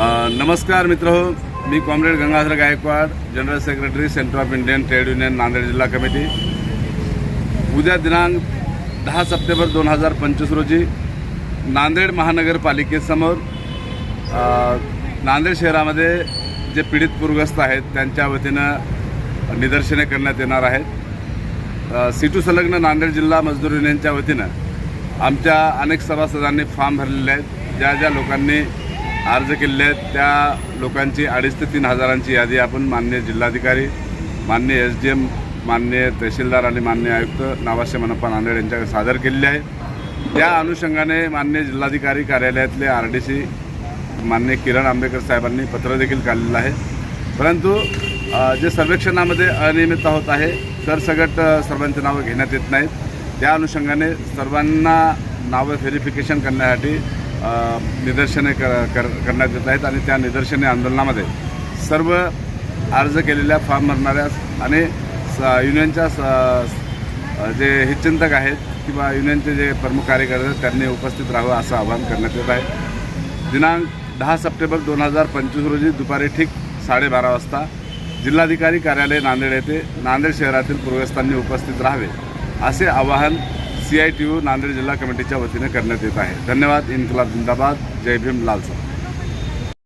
नमस्कार मित्र मी comrade Gangadhar Gaikwad general secretary centre of Indian trade union Nanded जिल्हा committee. उद्या दिनांक दहा सप्टेंबर दोन हजार पंचवीस रोजी नांदेड महानगरपालिकेसमोर नांदेड शहरामध्ये जे पीडित पूरग्रस्त आहेत त्यांच्या वतीनं निदर्शने करण्यात येणार आहेत. सिटू संलग्न नांदेड जिल्हा मजदूर युनियनच्या वतीनं आमच्या अनेक सभासदांनी फॉर्म भरलेले आहेत. ज्या ज्या लोकांनी अर्ज केलेले आहेत. त्या लोकांची अडीच ते तीन हजारांची यादी आपण मान्य जिल्हाधिकारी मान्य एस डी एम मान्य तहसीलदार आणि मान्य आयुक्त नावाशे मनप्पा नांदेड यांच्याकडे सादर केलेली आहे. त्या अनुषंगाने मान्य जिल्हाधिकारी कार्यालयातले आर डी सी मान्य किरण आंबेकर साहेबांनी पत्र देखील काढलेलं आहे. परंतु जे सर्वेक्षणामध्ये अनियमितता होत आहे सरसगट सगट सर्वांची नावं घेण्यात येत नाहीत. त्या अनुषंगाने सर्वांना नावं व्हेरिफिकेशन करण्यासाठी निदर्शने कर कर करण्यात येत आहेत आणि त्या निदर्शने आंदोलनामध्ये सर्व अर्ज केलेल्या फॉर्म भरणाऱ्या आणि स युनियनच्या स जे हितचिंतक आहेत किंवा युनियनचे जे प्रमुख कार्यकर्ते आहेत त्यांनी उपस्थित राहावं असं आवाहन करण्यात येत आहे. दिनांक दहा सप्टेंबर दोन हजार पंचवीस रोजी दुपारी ठीक साडेबारा वाजता जिल्हाधिकारी कार्यालय नांदेड येथे नांदेड शहरातील पूर्वस्थांनी उपस्थित राहावे असे आवाहन C I T U Nanded जिल्हा कमिटीच्या वतीने करण्यात येत आहे. धन्यवाद. इन्कलाब जिंदाबाद. जय भीम. लाल साहेब